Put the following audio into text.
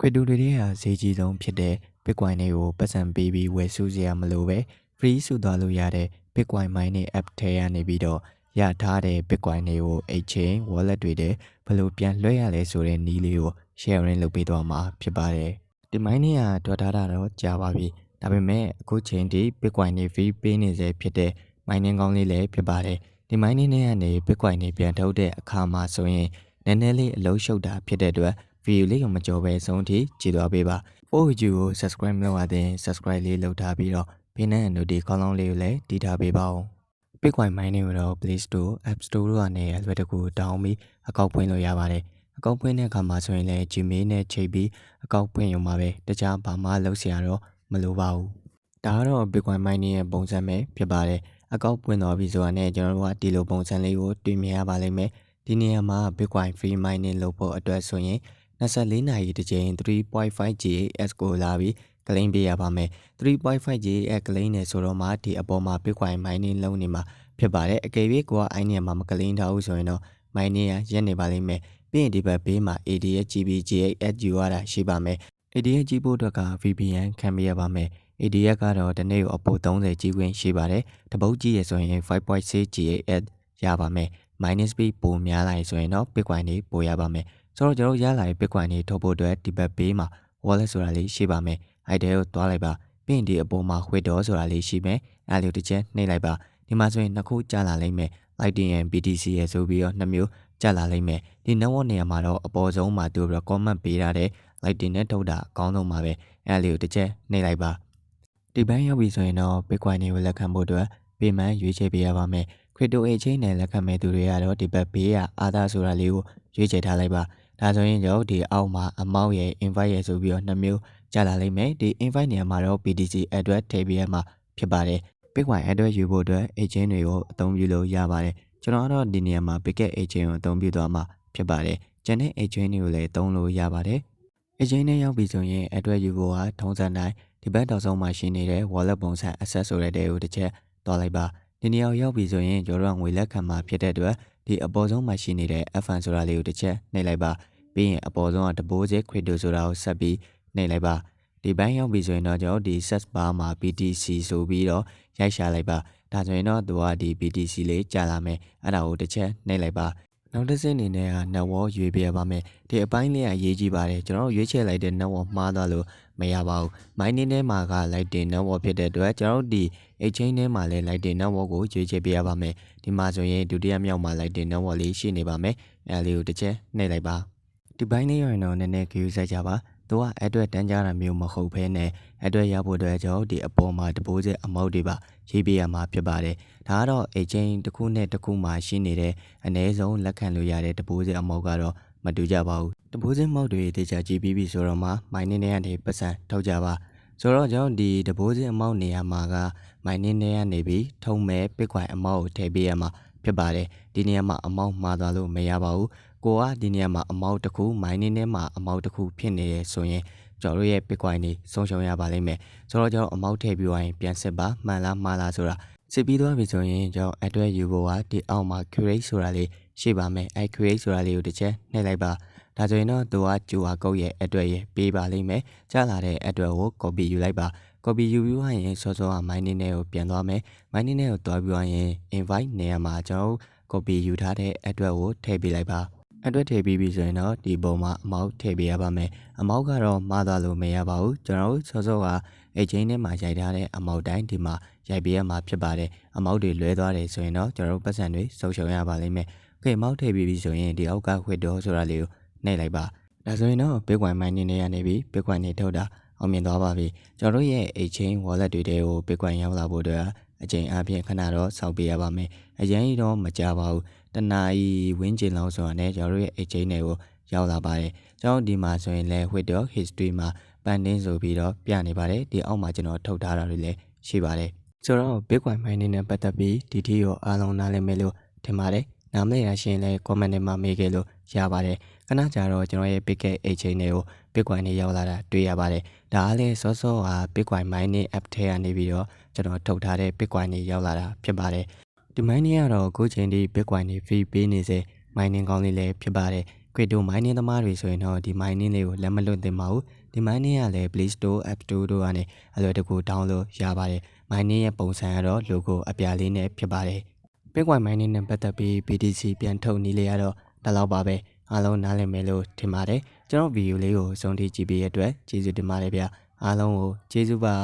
ခွေတူတွေရဲ့ဟာဈေးကြီးဆုံးဖြစ်တဲ့ Bitcoin တွေကိုပတ်စံပေးပြီးဝယ်စုစရာမလိုပဲ free စုသွားလို့ရတဲ့ Bitcoin mining app ထဲကနေပြီးတော့ရထားတဲ့ Bitcoin တွေကို exchange wallet တွေထဲဘယ်လိုပြန်လွှဲရလဲဆိုတဲ့နည်းလေးကို sharing လုပ်ပေးသွားမှာဖြစ်ပါတယ်ဒီ mining ကတော်ထားတာတော့ကြာပါပြီဒါပေမဲ့အခုချိန်ထိ Bitcoin တွေ free ပေးနေစေဖြစ်တဲ့ mining ကောင်းလေးလည်းဖြစ်ပါတယ်ဒီ mining တွေကနေ Bitcoin တွေပြန်ထုတ်တဲ့အခါမှာဆိုရင်နည်းနည်းလေးအလုံးရှုပ်တာဖြစ်တဲ့အတွက် video လေးကိုမကြော်ပဲဆုံးထိကြည့်သွားပေးပါပို့ video ကို subscribe လုပ်ရတဲ့ subscribe လေးလုပ်ထားပြီးတော့ဘေးနဲ့ notification ခေါင်းလောင်းလေးကိုလည်းတီးထားပေးပါဦး Bitcoin mining ကိုတော့ Play Store, App Store တို့ကနေအလွယ်တကူတောင်းပြီးအကောင့်ဖွင့်လို့ရပါတယ်အကောင့်ဖွင့်တဲ့အခါမှာဆိုရင်လည်း Gmail နဲ့ချိန်ပြီးအကောင့်ဖွင့်ရုံပါပဲတခြားဘာမှလုပ်စရာတော့မလိုပါဘူးဒါကတော့ Bitcoin mining ရဲ့ပုံစံပဲဖြစ်ပါတယ်အကောင့်ပွင့်သွားပြီဆိုတာနဲ့ကျွန်တော်တို့ကဒီလိုပုံစံလေးကိုတွေ့မြင်ရပါလိမ့်မယ်ဒီနေရာမှာ Bitcoin free mining လုပ်ဖို့အတွက်ဆိုရင် 24နာရီတစ်ကြိမ် 3.5 GHz ကိုလာပြီး claim ပေးရပါမယ်3.5 GHz claim နေဆိုတော့မှဒီအပေါ်မှာ Bitcoin mining လုပ်နေမှာဖြစ်ပါတယ်အကယ်၍ကိုကအိုင်းနေမှာမ claim ထားဘူးဆိုရင်တော့ mining ရရက်နေပါလိမ့်မယ်ပြီးရင်ဒီဘက်ဘေးမှာ ADS GB GHz ယူရတာရှိပါမယ် ADS ကြီးဖို့အတွက်က VPN ခံပေးရပါမယ် ADS ကတော့တစ်နေ့ကိုအပို30ကြီးခွင့်ရှိပါတယ်တပုတ်ကြီးရဆိုရင်5.6 GHz ရပါမယ် minus speed ပိုများလာရင်ဆိုရင်တော့ Bitcoin တွေပိုရပါမယ် ဆိုတော့ကျွန်တော်ရလာတဲ့ Bitcoin တွေထုတ်ဖို့အတွက်ဒီဘက်ဘေးမှာ wallet ဆိုတာလေးရှိပါမယ်အဲ့တဲကိုတွားလိုက်ပါပြီးရင်ဒီအပေါ်မှာ withdraw ဆိုတာလေးရှိမယ်အဲ့လိုတစ်ချက်နှိပ်လိုက်ပါဒီမှာဆိုရင်နှစ်ခုကြာလာလိမ့်မယ် Lightning and BTC ရဆိုပြီးတော့နှစ်မျိုးကြာလာလိမ့်မယ်ဒီ network နေရာမှာတော့အပေါ်ဆုံးမှာသူပြီးတော့ comment ပေးထားတဲ့ Lightning နဲ့ထုတ်တာအကောင်းဆုံးပါပဲအဲ့လေးကိုတစ်ချက်နှိပ်လိုက်ပါဒီဘန်းရောက်ပြီဆိုရင်တော့ Bitcoin တွေကိုလက်ခံဖို့အတွက် payment ရွေးချယ်ပေးရပါမယ် crypto exchange နဲ့လက်ခံမဲ့သူတွေကတော့ဒီဘက်ဘေးကအာသာဆိုတာလေးကိုရွေးချယ်ထားလိုက်ပါ ဒါဆိုရင်ကျွန်တော်ဒီအောက်မှာ amount ရယ် invite ရယ်ဆိုပြီးတော့နှစ်မျိုးကြာလာလိမ့်မယ်ဒီ invite နေရာမှာတော့ BTC address ထည့်ပေးရမှာဖြစ်ပါတယ် Bitcoin address ယူဖို့အတွက် exchange တွေကိုအသုံးပြုလို့ရပါတယ်ကျွန်တော်ကတော့ဒီနေရာမှာ Bicket exchange ကိုအသုံးပြုသွားမှာဖြစ်ပါတယ်ကျန်တဲ့ exchange တွေကိုလည်းသုံးလို့ရပါတယ် exchange နဲ့ရောက်ပြီဆိုရင် address ယူဖို့ဟာထုံးစံတိုင်းဒီဘက်တောက်ဆုံးမှာရှိနေတဲ့ wallet ပုံစံ access ဆိုတဲ့တဲကိုတစ်ချက်သွားလိုက်ပါဒီနေရာရောက်ပြီဆိုရင်ကျွန်တော်တို့ငွေလက်ခံမှာဖြစ်တဲ့အတွက် ဒီအပေါ်ဆုံးမှာရှိနေတဲ့ FN ဆိုတာလေးကိုတစ်ချက်နှိပ်လိုက်ပါပြီးရင်အပေါ်ဆုံးက deposit crypto ဆိုတာကိုဆက်ပြီးနှိပ်လိုက်ပါဒီဘိုင်းရောက်ပြီဆိုရင်တော့ကျွန်တော်ဒီ set bar မှာ BTC ဆိုပြီးတော့ရိုက်ရှာလိုက်ပါဒါဆိုရင်တော့သူကဒီ BTC လေးကြာလာမယ်အဲ့ဒါကိုတစ်ချက်နှိပ်လိုက်ပါ နောက်တစ်ဆင့်အနေနဲ့က network ရွေးပြရပါမယ်ဒီအပိုင်းလေးကရေးကြည့်ပါတယ်ကျွန်တော်ရွေးချယ်လိုက်တဲ့ network မှားသွားလို့မရပါဘူး mining ထဲမှာက lightning network ဖြစ်တဲ့အတွက်ကျွန်တော်ဒီ exchange ထဲမှာလည်း lightning network ကိုရွေးချယ်ပြရပါမယ်ဒီမှာဆိုရင်ဒုတိယမြောက်မှာ lightning network လေးရှိနေပါမယ်အဲလေးကိုတစ်ချက်နှိပ်လိုက်ပါဒီပိုင်းလေးရရင်တော့နည်းနည်း queue ဆက်ကြပါ သူကအတွက်တန်းကြတာမျိုးမဟုတ်ဘဲနဲ့အတွက်ရဖို့အတွက်ကြောင့်ဒီအပေါ်မှာ deposit amount တွေပါရေးပေးရမှာဖြစ်ပါတယ်ဒါကတော့ exchange တစ်ခုနဲ့တစ်ခုမှာရှိနေတဲ့အနည်းဆုံးလက်ခံလို့ရတဲ့ deposit amount ကတော့မတူကြပါဘူး deposit amount တွေတေချာကြည့်ပြီးပြီဆိုတော့မှ mining တွေကနေပတ်စံထုတ်ကြပါဆိုတော့ကျွန်တော်ဒီ deposit amount နေရာမှာက mining တွေကနေပြီးထုံးမဲ့ bitcoin amount ကိုထည့်ပေးရမှာဖြစ်ပါတယ်ဒီနေရာမှာ amount မှားသွားလို့မရပါဘူး ကိုကဒီနေရာမှာ amount တစ်ခု mining ထဲမှာ amount တစ်ခုဖြစ်နေရဆိုရင်ကျွန်တော်တို့ရဲ့ bitcoin တွေဆုံးရှုံးရပါလိမ့်မယ်ဆိုတော့ကျွန်တော် amount ထည့်ပြီးရင်ပြန်စစ်ပါမှန်လားမှားလားဆိုတာစစ်ပြီးသွားပြီဆိုရင်ကျွန်တော် address ယူဖို့ကဒီအောက်မှာ create ဆိုတာလေးရှိပါမယ်အဲ create ဆိုတာလေးကိုတစ်ချက်နှိပ်လိုက်ပါဒါဆိုရင်တော့သူက QR code ရဲ့ address ရဲ့ပေးပါလိမ့်မယ်ကြားလာတဲ့ address ကို copy ယူလိုက်ပါ copy ယူပြီးသွားရင်စောစောက mining နဲ့ကိုပြန်သွားမယ် mining နဲ့ကိုတွားပြီးသွားရင် invite နေရာမှာကျွန်တော် copy ယူထားတဲ့ address ကိုထည့်ပေးလိုက်ပါ အတွက်ထည့်ပြီးပြီဆိုရင်တော့ဒီပုံမှာအမောက်ထည့်ပေးရပါမယ်အမောက်ကတော့မသားလို့မရပါဘူးကျွန်တော်တို့စောစောကအချင်းထဲမှာရိုက်ထားတဲ့အမောက်တိုင်းဒီမှာရိုက်ပေးရမှာဖြစ်ပါတယ်အမောက်တွေလွဲသွားတယ်ဆိုရင်တော့ကျွန်တော်တို့ပတ်စံတွေစုပ်ရှုံရပါလိမ့်မယ်ကဲအမောက်ထည့်ပြီးပြီဆိုရင်ဒီအောက်ကခွေတော်ဆိုတာလေးကိုနှိပ်လိုက်ပါဒါဆိုရင်တော့ Bitcoin mining တွေကနေပြီး Bitcoin တွေထုတ်တာအောင်မြင်သွားပါပြီကျွန်တော်တို့ရဲ့ exchange wallet တွေတဲကို Bitcoin ရောက်လာဖို့အတွက် အချိန်အပြင်ခဏတော့စောင့်ပေးရပါမယ်အရင်တော့မကြပါဘူးတနာရီဝင်းကျင်လောက်ဆိုတာနဲ့ကျွန်တော်တို့ရဲ့ exchange တွေကိုရောက်လာပါတယ်ကျွန်တော်ဒီမှာဆိုရင်လည်း Whittle history မှာပန်တင်းဆိုပြီးတော့ပြနေပါတယ်ဒီအောက်မှာကျွန်တော်ထုတ်ထားတာတွေလည်းရှိပါတယ်ဆိုတော့ Bitcoin mining နဲ့ပတ်သက်ပြီးဒီထီကိုအားလုံးနားလည်မယ်လို့ထင်ပါတယ်နားမလည်ရရှင်လည်း comment ထဲမှာမေးခဲ့လို့ ရပါတယ်ခဏကြာတော့ကျွန်တော်ရဲ့ Bitget exchange တွေကို Bitcoin တွေရောက်လာတာတွေ့ရပါတယ်ဒါကလည်းစောစောက Bitcoin mining app ထဲကနေပြီးတော့ကျွန်တော်ထုတ်ထားတဲ့ Bitcoin တွေရောက်လာတာဖြစ်ပါတယ်ဒီ mining ကတော့အခုချိန်ထိ Bitcoin တွေ fee ပေးနေစေ mining ကောင်းလေးလည်းဖြစ်ပါတယ် crypto mining သမားတွေဆိုရင်တော့ဒီ mining လေးကိုလက်မလွတ်သင့်ပါဘူးဒီ mining ကလည်း Play Store App Store တို့ကနေအလွယ်တကူ download ရပါတယ် mining ရဲ့ပုံစံကတော့ logo အပြလေးနဲ့ဖြစ်ပါတယ် Bitcoin mining နဲ့ပတ်သက်ပြီး BTC ပြန်ထုတ်နည်းလေးကတော့ ဒါလောက်ပါပဲအားလုံးနားလည်မယ်လို့ထင်ပါတယ်ကျွန်တော်ဗီဒီယိုလေးကိုအဆုံးထိကြည့်ပေးရတဲ့အတွက်ကျေးဇူးတင်ပါတယ်ဗျအားလုံးကိုကျေးဇူးပါ